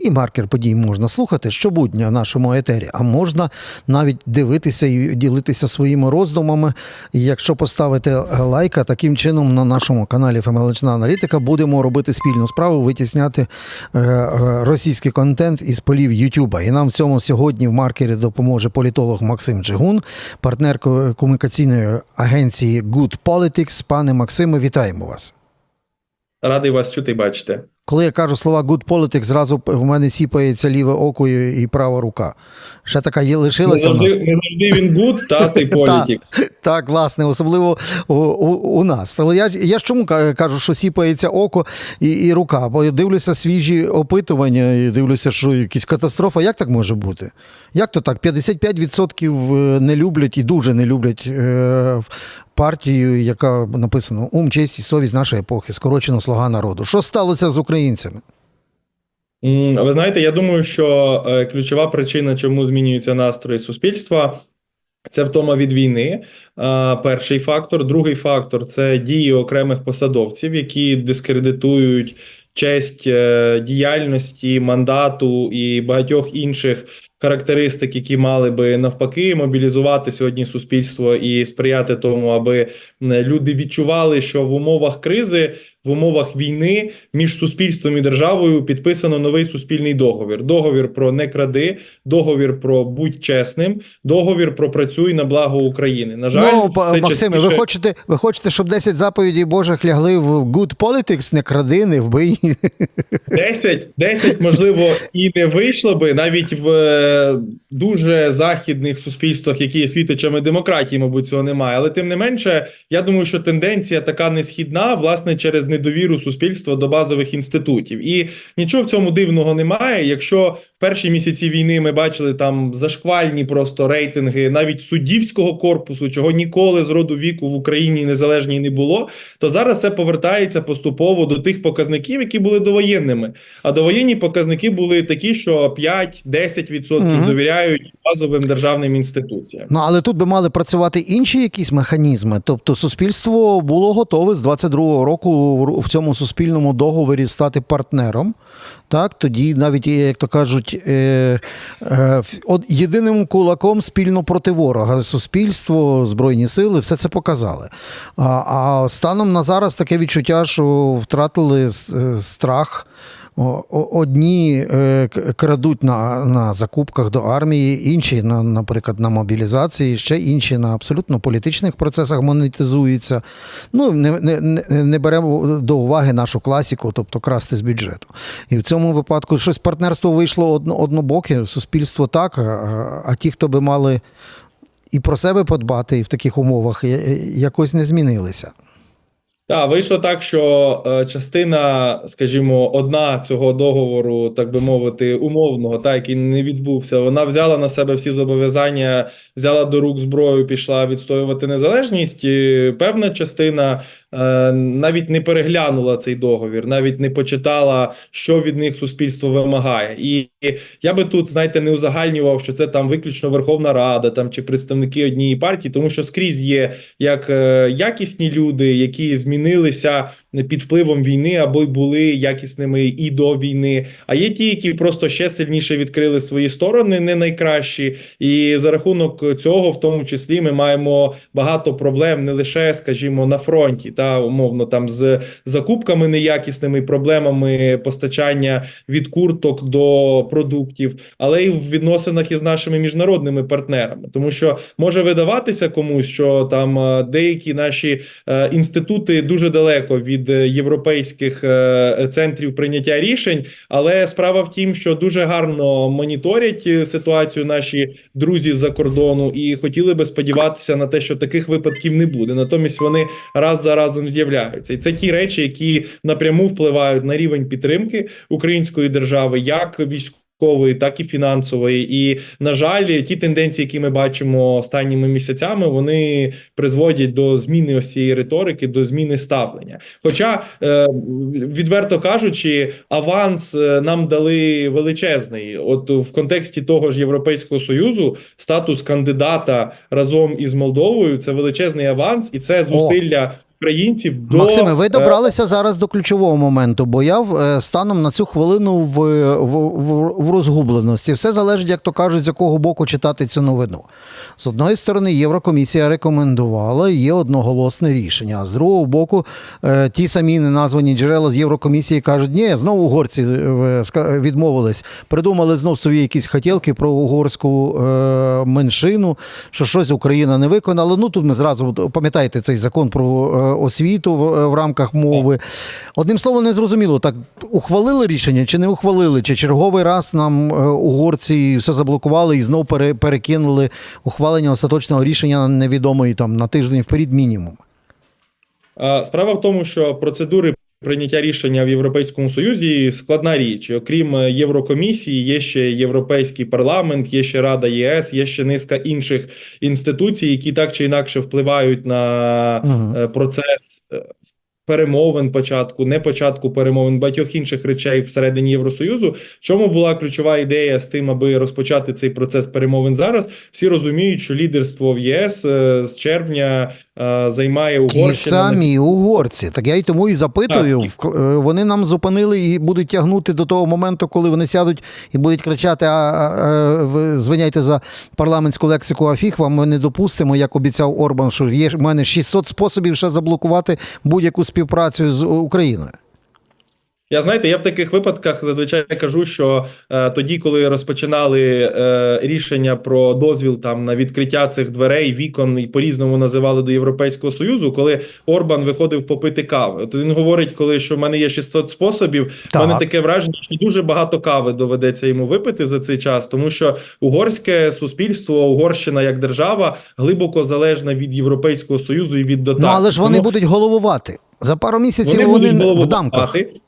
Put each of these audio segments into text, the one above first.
І маркер подій можна слухати щобудня в нашому етері, а можна навіть дивитися і ділитися своїми роздумами. Якщо поставити лайка, таким чином на нашому каналі Фемелична Аналітика будемо робити спільну справу, витісняти е, е, російський контент із полів Ютуба. І нам в цьому сьогодні в маркері допоможе політолог Максим Джигун, партнер комунікаційної агенції Good Politics. Пане Максиме, вітаємо вас. Радий вас чути і бачити. Коли я кажу слова good politics, зразу в мене сіпається ліве око і і права рука. Ще така є Не лишилася в нас. завжди, не завжди він гуд, та ти політікс. Так, власне, особливо у, у, у нас. Але я, я ж чому кажу, що сіпається око і, і рука? Бо я дивлюся свіжі опитування і дивлюся, що якась катастрофа. Як так може бути? Як то так? 55% не люблять і дуже не люблять е, партію, яка написано Ум, честь і совість нашої епохи, скорочено слуга народу. Що сталося з українцями? Ви знаєте, я думаю, що е, ключова причина, чому змінюються настрої суспільства, це втома від війни. Е, Перший фактор. Другий фактор це дії окремих посадовців, які дискредитують честь е, діяльності, мандату і багатьох інших характеристик, які мали би навпаки мобілізувати сьогодні суспільство і сприяти тому, аби люди відчували, що в умовах кризи, в умовах війни між суспільством і державою підписано новий суспільний договір: договір про не кради, договір про будь чесним, договір про працюй на благо України. На жаль, ну, Максиме, ви хочете, ви хочете, щоб 10 заповідей Божих лягли в good politics, не кради, не вбий. 10, 10, можливо, і не вийшло би навіть в е, дуже західних суспільствах, які є світочами демократії, мабуть, цього немає. Але тим не менше, я думаю, що тенденція така несхідна, власне, через недовіру суспільства до базових інститутів. І нічого в цьому дивного немає. Якщо перші місяці війни ми бачили там зашквальні просто рейтинги навіть суддівського корпусу, чого ніколи з роду віку в Україні незалежній не було, то зараз все повертається поступово до тих показників, які були довоєнними. А довоєнні показники були такі, що 5-10% Мгм. довіряють базовим державним інституціям. Ну, але тут би мали працювати інші якісь механізми. Тобто, суспільство було готове з 22-го року в цьому суспільному договорі стати партнером. Так, тоді навіть, е, як то кажуть, е, е, єдиним кулаком спільно проти ворога. Суспільство, збройні сили, все це показали. А, а станом на зараз таке відчуття, що втратили е, страх. Одні е, крадуть на, на закупках до армії, інші, на, наприклад, на мобілізації, ще інші на абсолютно політичних процесах монетизуються. Ну, не, не- не беремо до уваги нашу класіку, тобто красти з бюджету. І в цьому випадку щось партнерство вийшло одно, однобоке, суспільство так, а, а ті, хто би мали і про себе подбати, і в таких умовах якось не змінилися. Так, вийшло так, що е, частина, скажімо, одна цього договору, так би мовити, умовного, та який не відбувся, вона взяла на себе всі зобов'язання, взяла до рук зброю, пішла відстоювати незалежність. І певна частина е, навіть не переглянула цей договір, навіть не почитала, що від них суспільство вимагає. І я би тут, знаєте, не узагальнював, що це там виключно Верховна Рада, там чи представники однієї партії, тому що скрізь є як е, якісні люди, які змінилися під впливом війни або й були якісними і до війни. А є ті, які просто ще сильніше відкрили свої сторони, не найкращі. І за рахунок цього, в тому числі, ми маємо багато проблем не лише, скажімо, на фронті, та умовно там з закупками неякісними, проблемами постачання від курток до продуктів, але й в відносинах із нашими міжнародними партнерами, тому що може видаватися комусь, що там деякі наші е, інститути дуже далеко від е, європейських е, центрів прийняття рішень, але справа в тім, що дуже гарно моніторять е, ситуацію наші друзі з-за кордону, і хотіли би сподіватися на те, що таких випадків не буде. Натомість вони раз за разом з'являються, і це ті речі, які напряму впливають на рівень підтримки української держави, як військової, так і фінансової. І на жаль, ті тенденції, які ми бачимо останніми місяцями, вони призводять до зміни ось цієї риторики, до зміни ставлення. Хоча, е, відверто кажучи, аванс е, нам дали величезний. От в контексті того ж Європейського союзу статус кандидата разом із Молдовою це величезний аванс, і це зусилля українців до Максиме, ви е, добралися зараз до ключового моменту, бо я е, станом на цю хвилину в, в, в, в розгубленості. Все залежить, як то кажуть, з якого боку читати цю новину. З одної сторони, Єврокомісія рекомендувала, є одноголосне рішення. А з другого боку, е, ті самі неназвані джерела з Єврокомісії кажуть, ні, знову угорці е, відмовились, придумали знов свої якісь хотілки про угорську е, меншину, що щось Україна не виконала. Ну тут ми зразу пам'ятаєте цей закон про е, освіту в, в рамках мови. Одним словом, не зрозуміло, так ухвалили рішення чи не ухвалили, чи черговий раз нам е, угорці все заблокували і знов пере, перекинули ухвалення остаточного рішення на невідомий там на тиждень вперед мінімум. Справа в тому, що процедури прийняття рішення в Європейському Союзі складна річ. Окрім е, Єврокомісії, є ще Європейський парламент, є ще Рада ЄС, є ще низка інших інституцій, які так чи інакше впливають на Мгм. е, процес. Перемовин початку, не початку перемовин, багатьох інших речей всередині Євросоюзу. В чому була ключова ідея з тим, аби розпочати цей процес перемовин зараз? Всі розуміють, що лідерство в ЄС е, з червня е, займає Ті Угорщина. на самі угорці. Так я й тому і запитую. Так. Е, Вони нам зупинили і будуть тягнути до того моменту, коли вони сядуть і будуть кричати: а, а, а, ви звиняйте за парламентську лексику, а фіг вам ми не допустимо, як обіцяв Орбан, що є в мене 600 способів ще заблокувати будь-яку співпрацю з Україною. Я знаєте, я в таких випадках зазвичай кажу, що е, тоді, коли розпочинали е, рішення про дозвіл там на відкриття цих дверей, вікон і по-різному називали до Європейського Союзу, коли Орбан виходив попити кави. От він говорить, коли що в мене є 600 способів. Так. в мене таке враження, що дуже багато кави доведеться йому випити за цей час, тому що угорське суспільство, Угорщина як держава глибоко залежна від Європейського союзу і від дотацій. Ну але ж вони Тому- будуть головувати. За пару місяців вони вони, в дамках. головувати.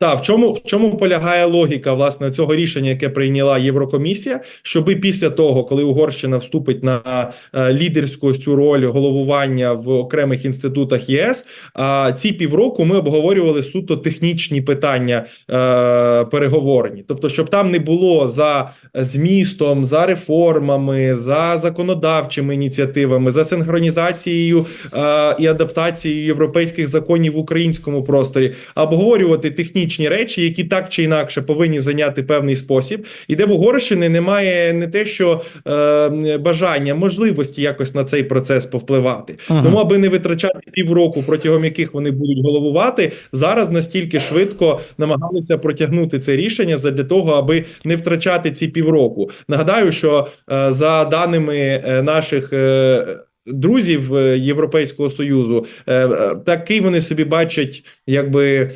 Так, в чому в чому полягає логіка власне цього рішення, яке прийняла Єврокомісія, щоби після того, коли Угорщина вступить на е, лідерську цю роль головування в окремих інститутах ЄС, а ці півроку ми обговорювали суто технічні питання е, переговорні, тобто, щоб там не було за змістом, за реформами, за законодавчими ініціативами, за синхронізацією е, і адаптацією європейських законів в українському просторі, обговорювати технічні речі, які так чи інакше повинні зайняти певний спосіб, і де в Угорщини немає не те, що е, бажання, можливості якось на цей процес повпливати. Мгм. Тому, аби не витрачати півроку, протягом яких вони будуть головувати, зараз настільки швидко намагалися протягнути це рішення задля того, аби не втрачати ці півроку. Нагадаю, що е, за даними е, наших. е, Друзів е, Європейського союзу е, е, такий вони собі бачать, якби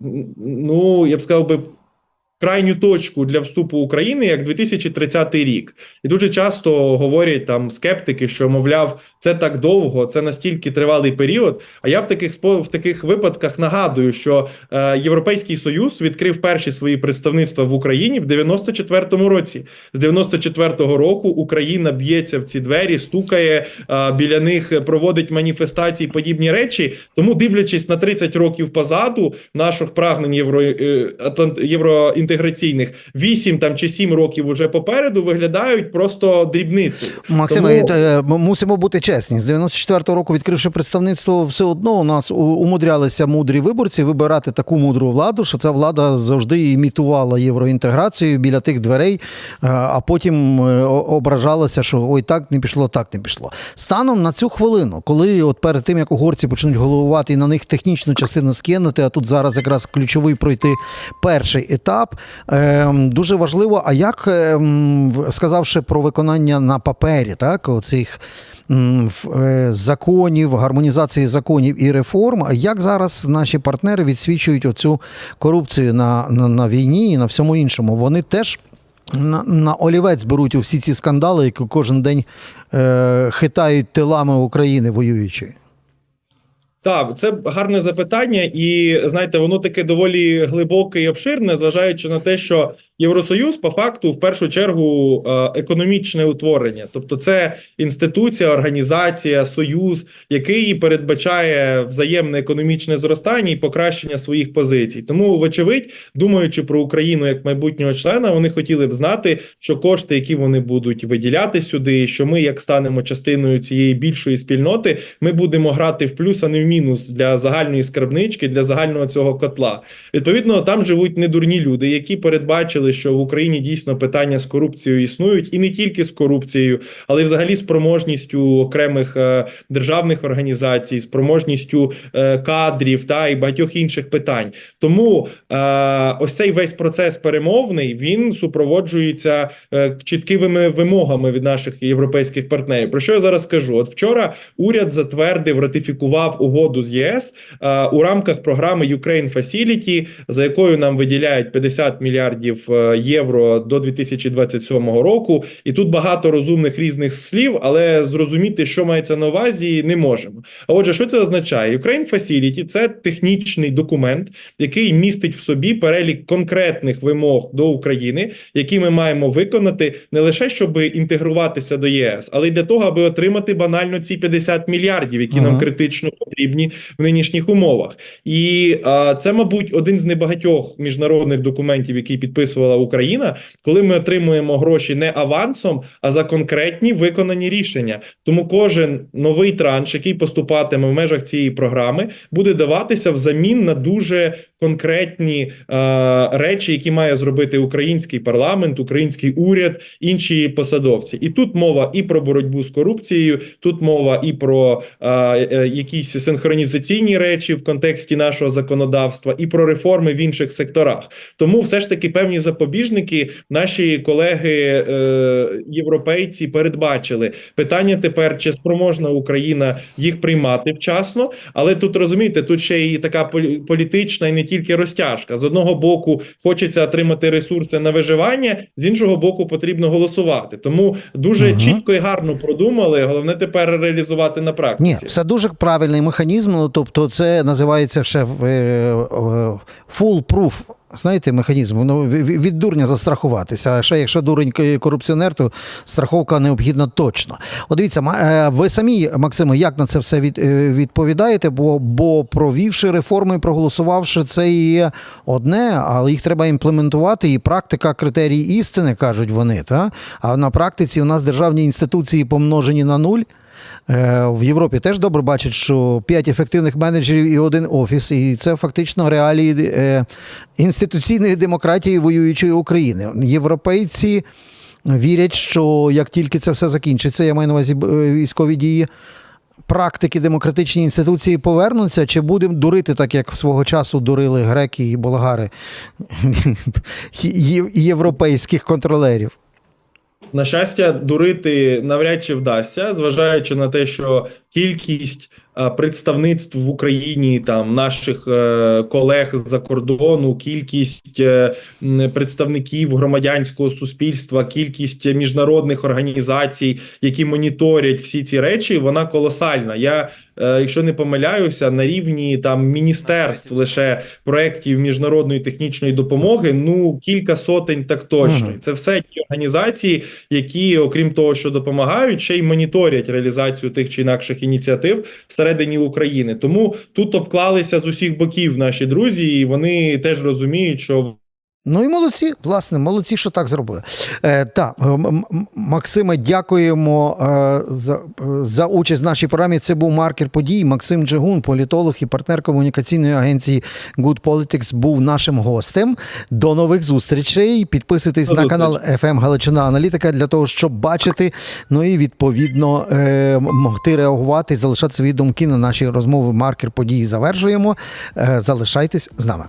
ну я б сказав би. Крайню точку для вступу України як 2030 рік, і дуже часто говорять там скептики, що мовляв, це так довго, це настільки тривалий період. А я в таких в таких випадках нагадую, що е, Європейський Союз відкрив перші свої представництва в Україні в 94-му році. З 94-го року Україна б'ється в ці двері, стукає е, біля них, проводить маніфестації, подібні речі. Тому, дивлячись на 30 років позаду наших прагнень євро, е, атлант- євроінтеграційних, 8 там чи 7 років уже попереду виглядають просто дрібницею. Максиме, Тому- е, мусимо бути чесні. З 94-го року, відкривши представництво, все одно у нас умудрялися мудрі виборці вибирати таку мудру владу, що ця влада завжди імітувала євроінтеграцію біля тих дверей, е, а потім е, ображалася, що ой, так не пішло, так не пішло. Станом на цю хвилину, коли от перед тим як угорці почнуть головувати і на них технічну частину скинути, а тут зараз якраз ключовий пройти перший етап. Е, дуже важливо, а як е, сказавши про виконання на папері, так, оцих е, законів, гармонізації законів і реформ, як зараз наші партнери відсвічують оцю корупцію на, на, на війні і на всьому іншому? Вони теж. На, на олівець беруть всі ці скандали, які кожен день е, хитають тилами України воюючи. Так, це гарне запитання, і знаєте, воно таке доволі глибоке і обширне, зважаючи на те, що Євросоюз по факту в першу чергу е, економічне утворення, тобто це інституція, організація, союз, який передбачає взаємне економічне зростання і покращення своїх позицій. Тому, вочевидь, думаючи про Україну як майбутнього члена, вони хотіли б знати, що кошти, які вони будуть виділяти сюди, що ми, як станемо частиною цієї більшої спільноти, ми будемо грати в плюс, а не в мінус для загальної скарбнички, для загального цього котла. Відповідно, там живуть недурні люди, які передбачили, що в Україні дійсно питання з корупцією існують, і не тільки з корупцією, але й взагалі спроможністю окремих е, державних організацій, спроможністю е, кадрів та і багатьох інших питань. Тому е, ось цей весь процес перемовний він супроводжується чіткими вимогами від наших європейських партнерів. Про що я зараз скажу? От вчора уряд затвердив, ратифікував угоду з ЄС у рамках програми Ukraine Facility, за якою нам виділяють 50 мільярдів євро до 2027 року. І тут багато розумних різних слів, але зрозуміти, що мається на увазі, не можемо. А отже, що це означає? Ukraine Facility – це технічний документ, який містить в собі перелік конкретних вимог до України, які ми маємо виконати не лише щоб інтегруватися до ЄС, але й для того, аби отримати банально ці 50 мільярдів, які нам критично потрібні в нинішніх умовах. І а, це, мабуть, один з небагатьох міжнародних документів, який підписувала Україна, коли ми отримуємо гроші не авансом, а за конкретні виконані рішення. Тому кожен новий транш, який поступатиме в межах цієї програми, буде даватися взамін на дуже конкретні е, речі, які має зробити український парламент, український уряд, інші посадовці. І тут мова і про боротьбу з корупцією, тут мова і про е, е, якісь синхронізаційні речі в контексті нашого законодавства, і про реформи в інших секторах. Тому все ж таки певні запобіжники наші колеги е, європейці передбачили. Питання тепер, чи спроможна Україна їх приймати вчасно, але тут розумієте, тут ще й така полі- політична і не тільки розтяжка. З одного боку, хочеться отримати ресурси на виживання, з іншого боку, потрібно голосувати. Тому дуже Мгм. чітко і гарно продумали. Головне тепер реалізувати на Ні, практиці. все дуже правильний механізм. Ну, тобто, це називається ще е, е, full proof. Знаєте, механізм ну, ві- від дурня застрахуватися. А ще якщо дурень корупціонер, то страховка необхідна точно. От дивіться, е, ви самі, Максиме, як на це все е, відповідаєте? Бо, бо провівши реформи, проголосувавши, це є одне, але їх треба імплементувати. І практика критерій істини кажуть вони. Та? А на практиці у нас державні інституції помножені на нуль. Е, В Європі теж добре бачать, що п'ять ефективних менеджерів і один офіс, і це фактично реалії е, інституційної демократії воюючої України. Європейці вірять, що як тільки це все закінчиться, я маю на увазі е, військові дії. Практики демократичні інституції повернуться, чи будемо дурити, так як свого часу дурили греки і болгари європейських контролерів? На щастя, дурити навряд чи вдасться, зважаючи на те, що кількість представництв в Україні, там наших е, колег з-за кордону, кількість е, представників громадянського суспільства, кількість міжнародних організацій, які моніторять всі ці речі, вона колосальна. Я, е, якщо не помиляюся, на рівні там міністерств лише проєктів міжнародної технічної допомоги, ну кілька сотень так точно. Це все ті організації, які, окрім того, що допомагають, ще й моніторять реалізацію тих чи інакших ініціатив всередині України. Тому тут обклалися з усіх боків наші друзі, і вони теж розуміють, що Ну і молодці, власне, молодці, що так зробили. Е, так, Максиме, дякуємо е, за, е, за участь в нашій програмі. Це був маркер подій. Максим Джигун, політолог і партнер комунікаційної агенції Good Politics, був нашим гостем. До нових зустрічей. Підписуйтесь До на канал. FM Галичина Аналітика для того, щоб бачити, ну і відповідно е, могти реагувати, залишати свої думки на наші розмови. Маркер події завершуємо. Е, залишайтесь з нами.